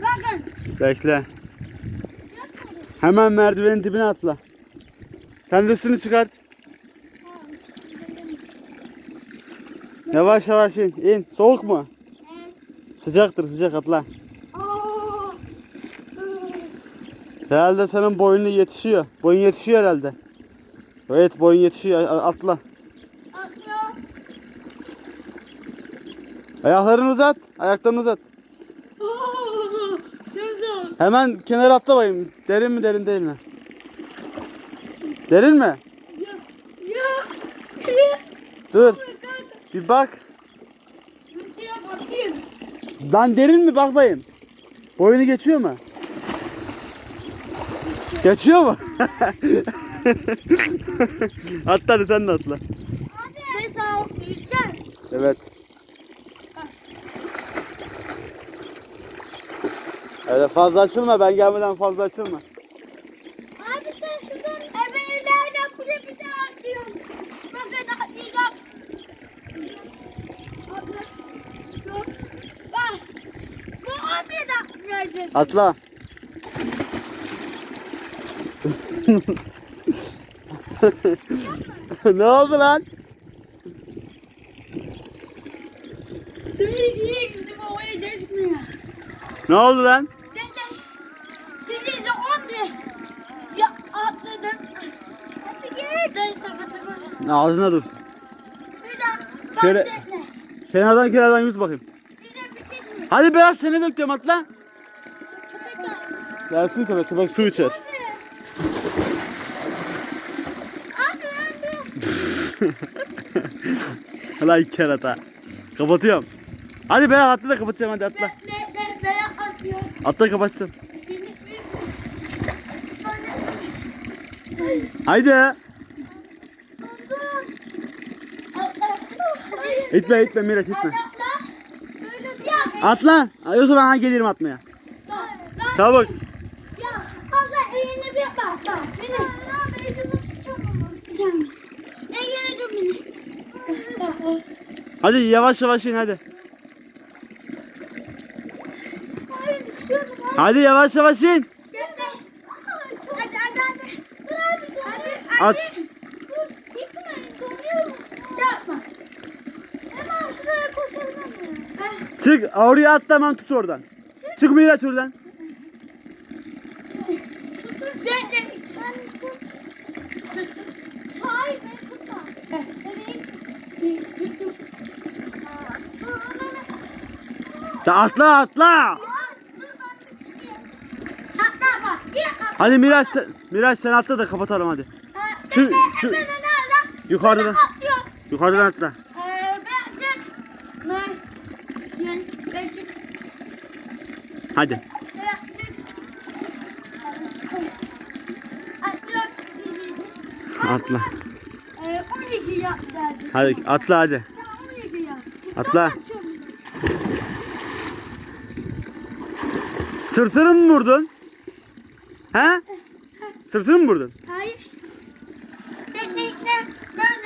Bakın. Bekle. Hemen merdivenin dibine atla. Sen de üstünü çıkart. Yavaş yavaş in. in. Soğuk mu? Evet. Sıcaktır sıcak atla. Herhalde senin boyunu yetişiyor. Boyun yetişiyor herhalde. Evet boyun yetişiyor. Atla. Atıyor. Ayaklarını uzat. Ayaklarını uzat. Hemen kenara atla bakayım. Derin mi derin değil mi? Derin mi? Ya. Ya. Dur. Bir bak. Lan derin mi bak bakayım. Boyunu geçiyor mu? Geçiyor mu? atla hadi sen de atla. Yüksel. Evet. Öyle fazla açılma ben gelmeden fazla açılma. Abi sen şuradan evvellerden buraya bir daha atıyorsun. Bakın atlayacağım. Bak. Bu bir de atlayacak. Atla. ne oldu lan? Ne oldu lan? Ağzına dursun. Şöyle-. Kenardan kenardan yüz bakayım. Hadi beyaz seni bekliyorum atla. Gelsin köpek köpek su içer. Lan kerata. Kapatıyorum. Hadi beyaz atla da kapatacağım hadi atla. Atla kapatacağım. Haydi. Hadi. İtme itme Miraç itme. Atla. Zaman ha gelirim atmaya. Ben- Çabuk. Hadi yavaş yavaş in hadi. Hadi yavaş yavaş in. Şimdi. Hadi hadi hadi. Dur abi dur. Hadi. At. hadi. Dur. Gitme. Donuyorum. Yapma. Hemen şuraya koşalım. Heh. Çık oraya atla hemen tut oradan. Çık Miraç oradan. Ya atla atla. Hadi Miraç sen, Miraç sen atla da kapatalım hadi. Çık, çık. Yukarıdan. Yukarıdan atla. Ee, ben çık. Ben. Ben çık. Hadi. Atla. 12 yap derdim. Hadi atla hadi. Ya 12 yap. Atla. Sırtını mı vurdun? He? Sırtını mı vurdun? Hayır. Bekle. Ben